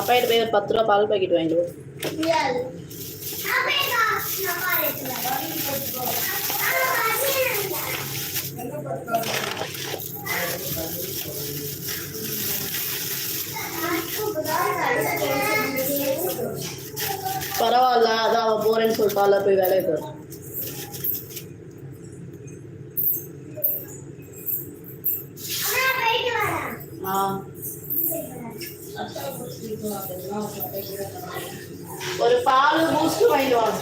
அப்பா கிட்ட போய் ஒரு பத்து ரூபா பால் பாக்கெட் வாங்கிட்டு பரவாயில்ல அதான் அவள் போறேன்னு சொல்லிட்டால போய் வேலையை போகிறேன் ஆ ஒரு பாலு பூஸ்ட் வாங்கிடுவாங்க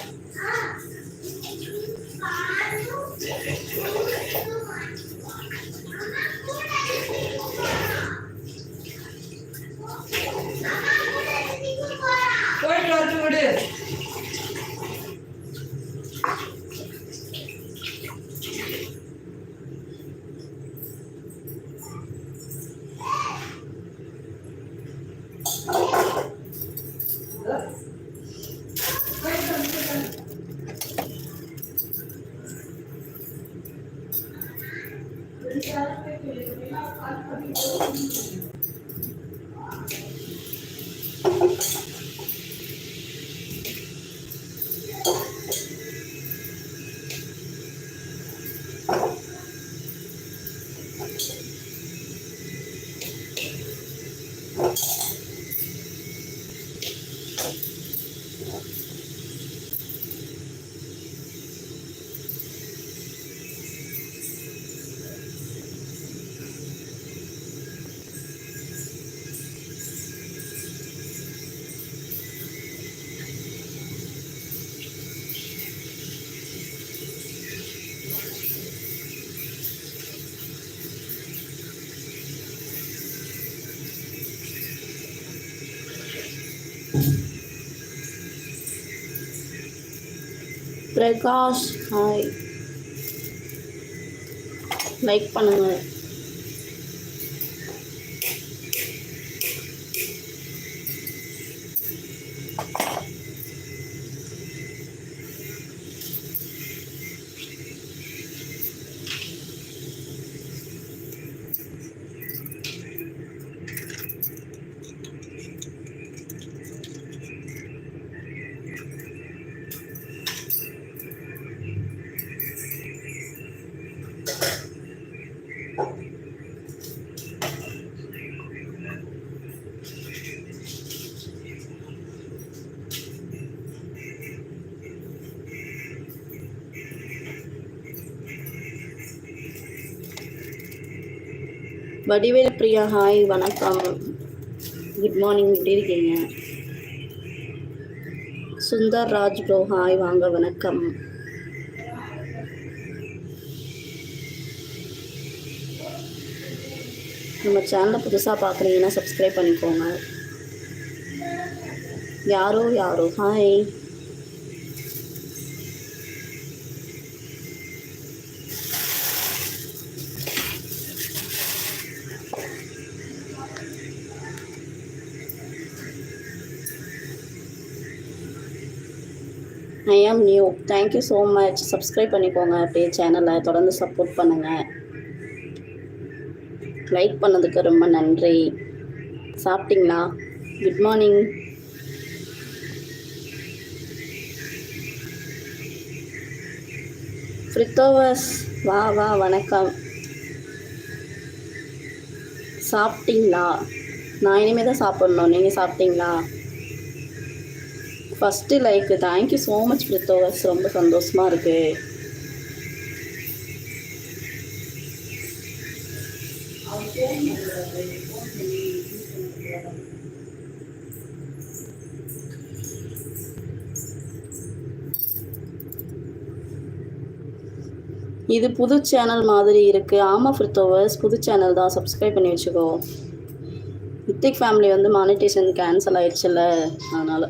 Thank you. Prakash hi like பண்ணுங்கள் வடிவேல் பிரியா ஹாய் வணக்கம் குட் மார்னிங் எப்படி இருக்கீங்க சுந்தர் ராஜ் ப்ரோ ஹாய் வாங்க வணக்கம் நம்ம சேனலை புதுசாக பார்க்குறீங்கன்னா சப்ஸ்கிரைப் பண்ணிக்கோங்க யாரோ யாரோ hi I am new thank you so much subscribe பண்ணிக்கோங்க அப்படியே சேனலை தொடர்ந்து சப்போர்ட் பண்ணுங்கள் லைக் பண்ணதுக்கு ரொம்ப நன்றி சாப்பிட்டீங்களா குட் மார்னிங் ஃப்ரித்தோவஸ் வா வா வணக்கம் சாப்பிட்டீங்களா நான் இனிமேல் தான் சாப்பிட்ணும் நீங்கள் சாப்பிட்டீங்களா first like thank you so much பிரித்தோவர்ஸ் ரொம்ப சந்தோஷமாக இருக்குது இது புது சேனல் மாதிரி இருக்குது ஆமாம் ஃபிரித்தோவர்ஸ் புது சேனல் தான் சப்ஸ்கிரைப் பண்ணி வச்சுக்கோ வித்திக் ஃபேமிலி வந்து மானிட்டேஷன் கேன்சல் ஆயிடுச்சுல்ல அதனால்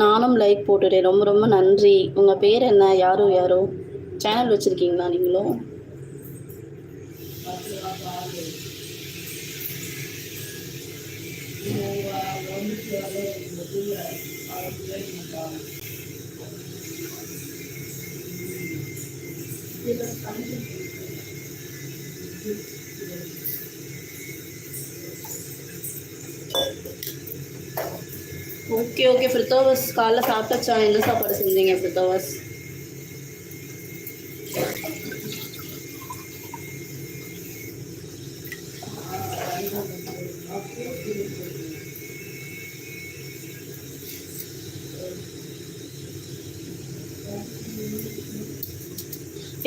நானும் லைக் போட்டுட்டேன் ரொம்ப ரொம்ப நன்றி உங்கள் பேர் என்ன யாரோ யாரோ சேனல் வச்சுருக்கீங்களா நீங்களும் Thank you. ஓகே ஓகே ஃபிரித்தோவஸ் காலைல சாப்பிட்டாச்சா எந்த சாப்பாடு செஞ்சீங்க ஃபிரித்தோவஸ்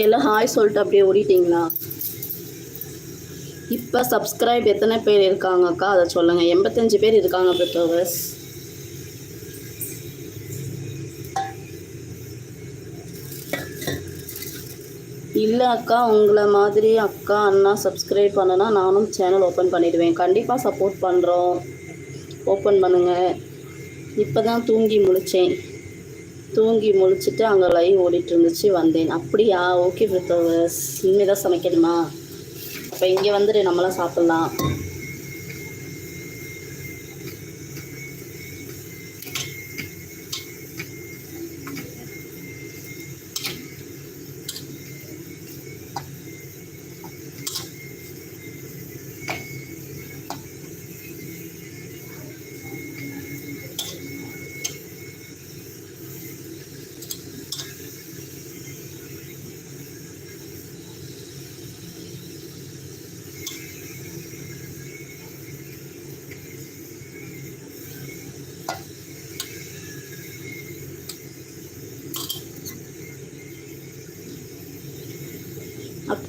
எல்லாம் ஹாய் சொல்லிட்டு அப்படியே ஓடிட்டீங்களா இப்போ சப்ஸ்கிரைப் எத்தனை பேர் இருக்காங்கக்கா அதை சொல்லுங்கள் எண்பத்தஞ்சு பேர் இருக்காங்க ப்ரித்தோவர்ஸ் இல்லை அக்கா உங்களை மாதிரி அக்கா அண்ணா சப்ஸ்கிரைப் பண்ணனா நானும் சேனல் ஓப்பன் பண்ணிடுவேன் கண்டிப்பாக சப்போர்ட் பண்ணுறோம் ஓப்பன் பண்ணுங்கள் இப்போ தான் தூங்கி முழித்தேன் தூங்கி முழிச்சிட்டு அங்கே லைவ் ஓடிட்டு இருந்துச்சு வந்தேன் அப்படியா ஓகே பிரித்தவர்ஸ் இனிமேல் தான் சமைக்கணுமா அப்போ இங்கே வந்துட்டு நம்மளாம் சாப்பிட்லாம்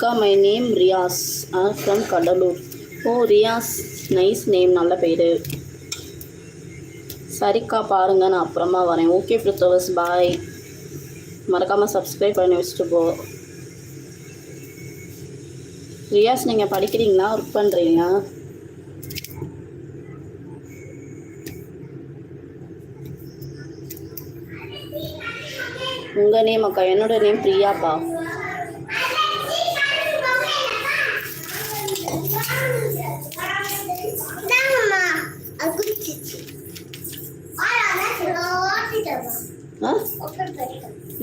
அக்கா my name Riyaz are from Cuddalore oh Riyaz nice name நல்ல பேர் சரிக்கா பாருங்கள் நான் அப்புறமா வரேன் ஓகே ஃபிரித்தவர்ஸ் பாய் மறக்காமல் சப்ஸ்கிரைப் பண்ணி வச்சுட்டு போ ரியாஸ் நீங்கள் படிக்கிறீங்களா ஒர்க் பண்ணுறீங்களா உங்கள் நேம் அக்கா என்னோடய நேம் பிரியாப்பா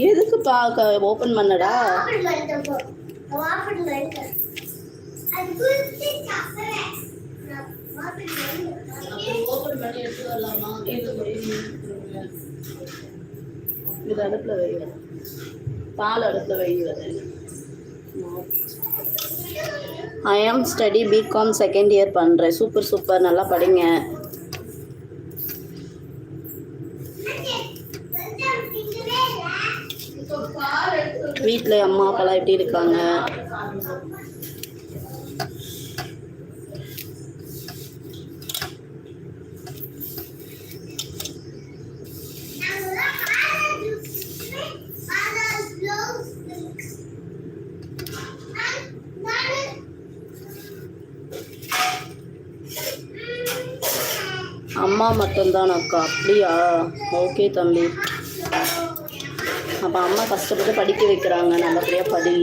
எதுக்கு பாக்க ஓபன் பண்ணடா இது பால் அடுத்த வைங்க I study B Com second year பண்ணுறேன் சூப்பர் சூப்பர் நல்லா படிங்க வீட்டில் அம்மா அப்பாலாம் எப்படி இருக்காங்க அம்மா மட்டும்தான் அக்கா அப்படியா ஓகே தம்பி அப்போ அம்மா கஷ்டப்பட்டு படிக்க வைக்கிறாங்க நல்லபடியாக படி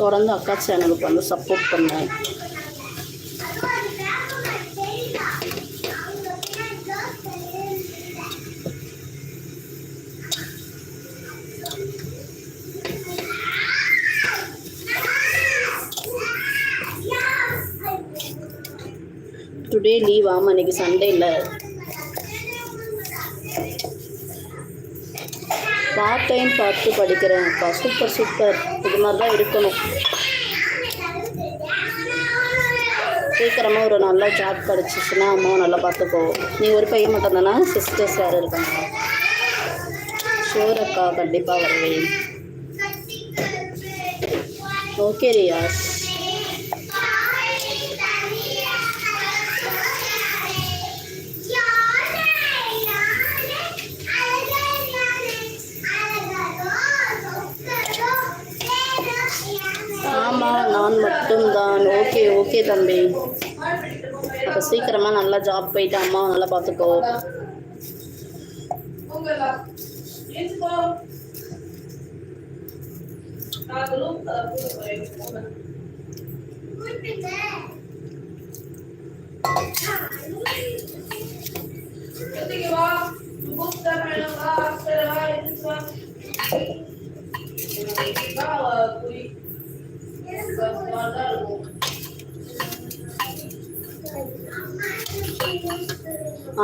தொடர்ந்து அக்கா சேனலுக்கு வந்து சப்போர்ட் பண்ணேன் டே லீவ் ஆமாம் இன்னைக்கு சண்டே இல்லை பார்ட் டைம் பார்த்து படிக்கிறேன் அப்பா சூப்பர் சூப்பர் இது மாதிரி தான் இருக்கணும் சீக்கிரமாக ஒரு நல்ல ஜாப் கிடச்சிச்சுன்னா அம்மாவும் நல்லா பார்த்துக்கோ நீ ஒரு பையன் மட்டும் தானே சிஸ்டர்ஸ் யாரும் இருக்காங்க ஷோர் அக்கா கண்டிப்பாக வருவேன் ஓகே ரியாஸ் நான் மட்டும்தான் ஓகே ஓகே தம்பி அப்போ சீக்கிரமாக நல்லா ஜாப் போயிட்டு அம்மா நல்லா பார்த்துக்கோ Thank you.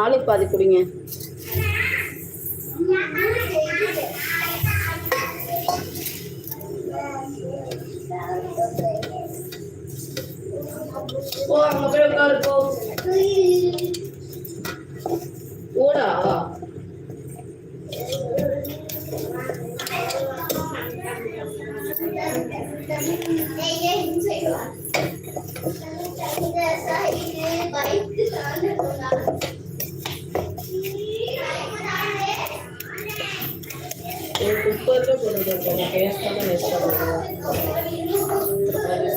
ஆளுக்கு பாதி குடிங்க போ அங்க போய் உட்காரு போ முப்பது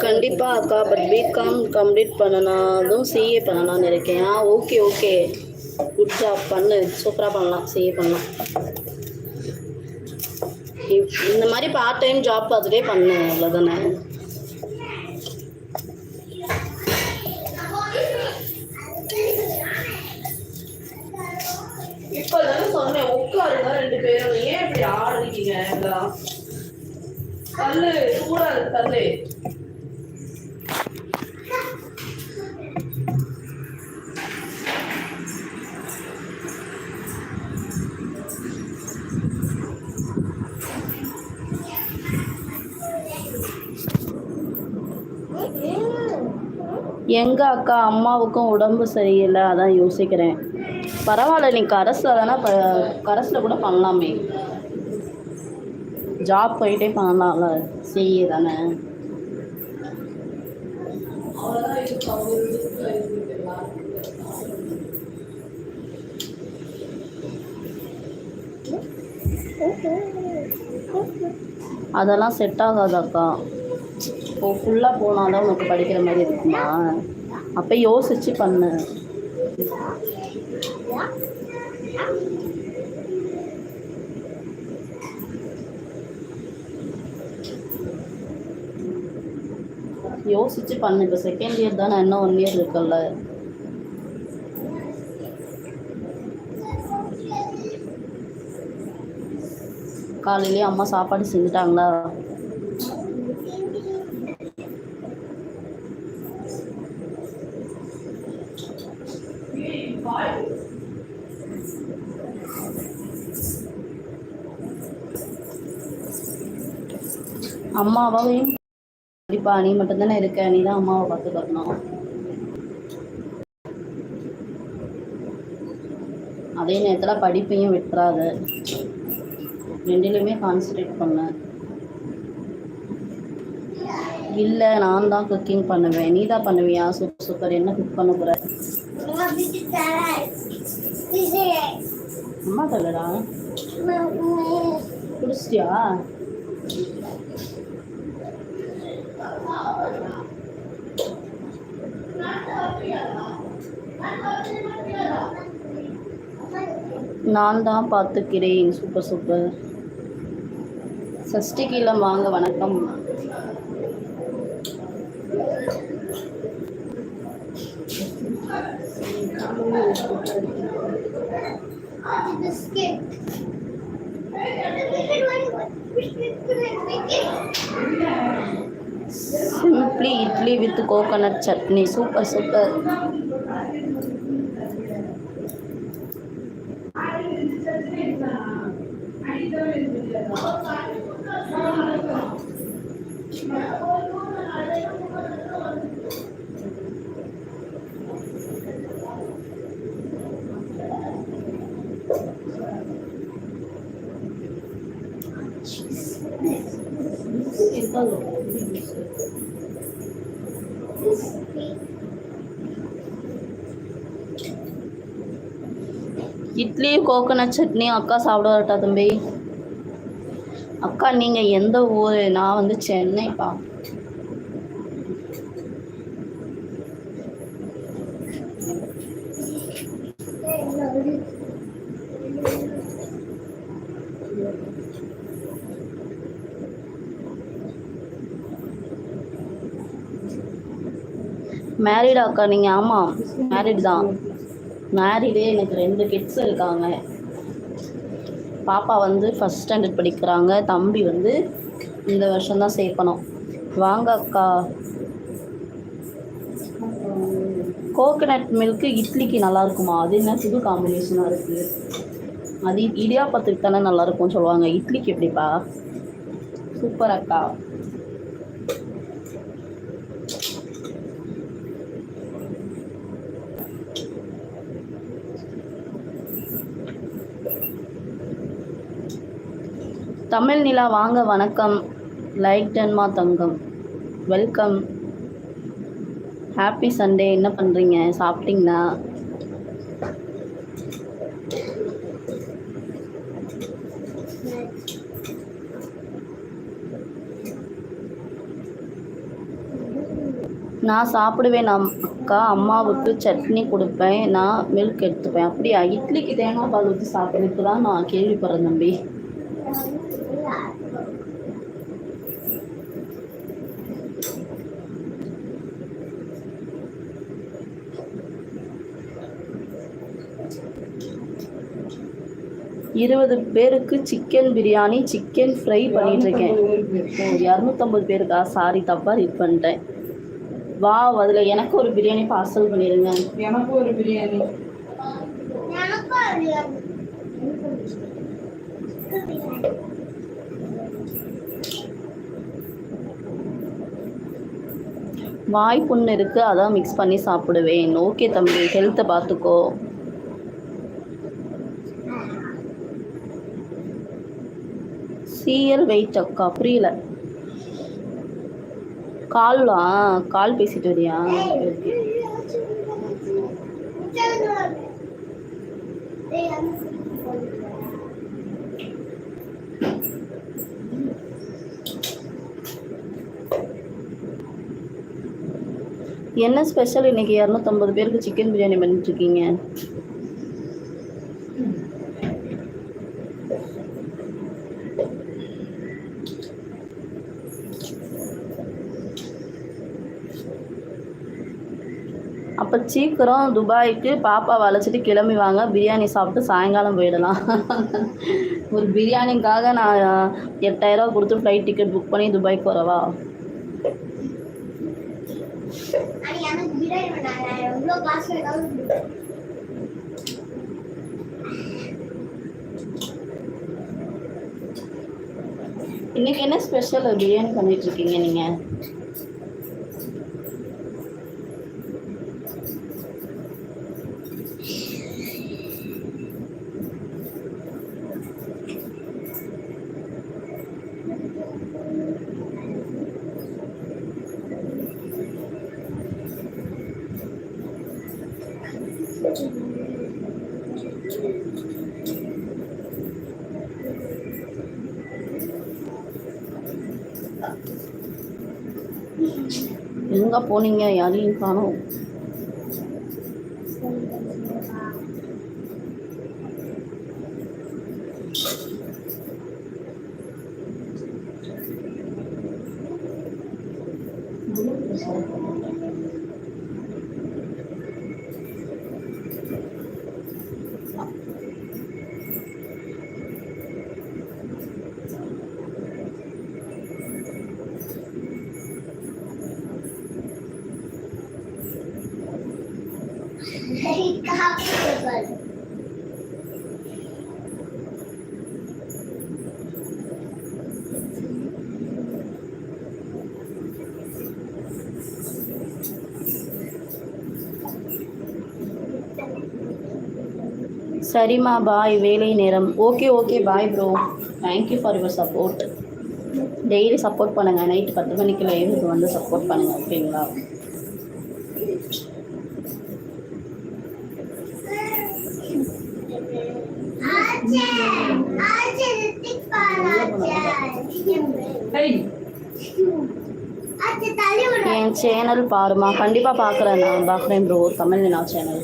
கண்டிப்பாக அக்கா பட் பிகாம் கம்ப்ளீட் பண்ணனாலும் அதுவும் சிஏ பண்ணலாம்னு இருக்கேன் ஆ ஓகே ஓகே குட் ஜாப் பண்ணு சூப்பராக பண்ணலாம் சிஏ பண்ணலாம் இந்த மாதிரி பார்ட் டைம் ஜாப் பார்த்துட்டே பண்ணு அவ்வளோதானே பேரும் ஏன் இப்படி ஆடுறீங்க தள்ளு தள்ளு எங்க அக்கா அம்மாவுக்கும் உடம்பு சரியில்லை அதான் யோசிக்கிறேன் பரவாயில்ல நீ கரஸில் தானே ப கரஸில் கூட பண்ணலாமே ஜாப் போயிட்டே பண்ணலாம்ல செய்ய தானே அதெல்லாம் செட் ஆகாதாக்கா இப்போ ஃபுல்லாக போனால் தான் உனக்கு படிக்கிற மாதிரி இருக்குமா அப்போ யோசித்து பண்ணு யோசிச்சு பண்ணு இப்போ செகண்ட் இயர் தானே இன்னும் ஒன் இயர் இருக்குல்ல காலையிலேயே அம்மா சாப்பாடு செஞ்சுட்டாங்களா அம்மாவையும் கண்டிப்பா நீ மட்டும்தானே இருக்க நீ தான் அம்மாவை பார்த்து வரணும் அதே நேரத்தில் படிப்பையும் விட்டுறாத ரெண்டுலேயுமே கான்சன்ட்ரேட் பண்ண இல்லை நான் தான் குக்கிங் பண்ணுவேன் நீ தான் பண்ணுவியா சூப்பர் சூப்பர் என்ன குக் பண்ண போற அம்மா தகடா குடிச்சிட்டியா நான் தான் பார்த்துக்கிறேன் சூப்பர் சூப்பர் சஷ்டி கீழே வாங்க வணக்கம் Simply idli with coconut chutney. Super, super. Jeez. Idli coconut chutney அக்கா சாப்பிட வரட்டா தம்பி அக்கா நீங்கள் எந்த ஊர் நான் வந்து சென்னைப்பா மேரீடா அக்கா நீங்கள் ஆமாம் மேரீடு தான் மேரீடு எனக்கு ரெண்டு கிட்ஸ் இருக்காங்க பாப்பா வந்து ஃபஸ்ட் ஸ்டாண்டர்ட் படிக்கிறாங்க தம்பி வந்து இந்த வருஷம்தான் சேர்க்கணும் வாங்க அக்கா கோகனட் மில்க்கு இட்லிக்கு நல்லா இருக்குமா அது என்ன புது காம்பினேஷனாக இருக்குது அது இடியாப்பத்துக்கு தானே நல்லாயிருக்கும்னு சொல்லுவாங்க இட்லிக்கு எப்படிப்பா சூப்பர் அக்கா தமிழ் நிலா வாங்க வணக்கம் லைக் டன்மா தங்கம் வெல்கம் ஹாப்பி சண்டே என்ன பண்ணுறீங்க சாப்பிட்டீங்களா நான் சாப்பிடுவேன் நான் அக்கா அம்மாவுக்கு சட்னி கொடுப்பேன் நான் மில்க் எடுத்துப்பேன் அப்படியா இட்லிக்கு தேங்காய் பால் ஊற்றி சாப்பிட்றதுக்கு தான் நான் கேள்விப்படுறேன் தம்பி இருபது பேருக்கு சிக்கன் பிரியாணி சிக்கன் ஃப்ரை பண்ணிட்டுருக்கேன் இரநூத்தம்பது பேருக்கா சாரி தப்பாக இது பண்ணிட்டேன் வா அதில் எனக்கு ஒரு பிரியாணி பார்சல் பண்ணிடுங்க எனக்கும் ஒரு பிரியாணி வாய் புண்ணு இருக்குது அதான் மிக்ஸ் பண்ணி சாப்பிடுவேன் ஓகே தம்பி ஹெல்த்தை பார்த்துக்கோ சிஎல் அக்கா புரியல காலா கால் பேசிட்டு வரியா என்ன ஸ்பெஷல் இன்னைக்கு இரநூத்தம்பது பேருக்கு சிக்கன் பிரியாணி பண்ணிட்டு இருக்கீங்க சீக்கிரம் துபாய்க்கு பாப்பாவை அழைச்சிட்டு கிளம்பி வாங்க பிரியாணி சாப்பிட்டு சாயங்காலம் போயிடலாம் ஒரு பிரியாணிக்காக நான் எட்டாயிரரூவா கொடுத்து ஃப்ளைட் டிக்கெட் புக் பண்ணி துபாய்க்கு போகிறவா இன்னைக்கு என்ன ஸ்பெஷல் பிரியாணி பண்ணிட்டு இருக்கீங்க நீங்கள் எங்கெல்லாம் போனீங்க யாரையும் காணும் சரிம்மா பாய் வேலை நேரம் okay okay bye bro thank you for your support daily support பண்ணுங்கள் நைட்டு பத்து மணிக்கு லைவுக்கு வந்து சப்போர்ட் பண்ணுங்கள் ஓகேங்களா என் சேனல் பாருமா கண்டிப்பாக பார்க்குறேன் நான் பார்க்குறேன் ப்ரோ தமிழ் சேனல்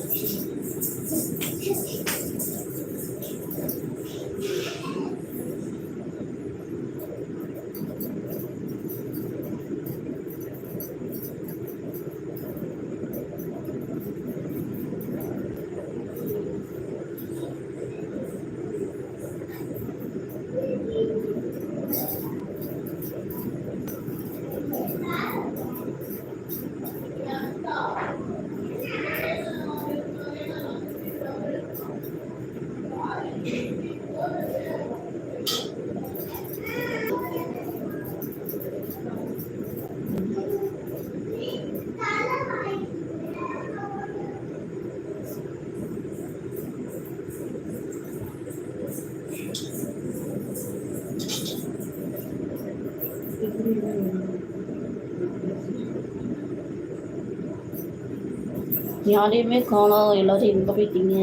யாரையுமே காணோம் எல்லாரும் எங்கே போயிட்டீங்க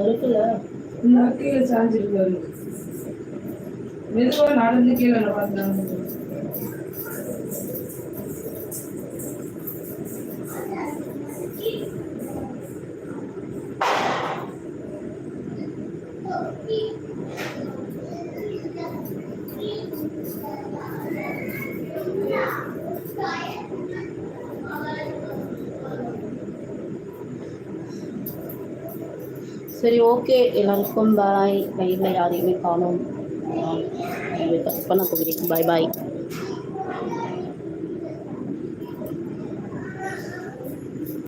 இருக்குல்ல கீழே சாஞ்சிருக்கு நடந்து கீழே பார்த்தேன் சரி ஓகே எல்லாருக்கும் பாய் லைவில் யாரையுமே காணும் கட் பண்ண போகிறேன் பாய் பாய்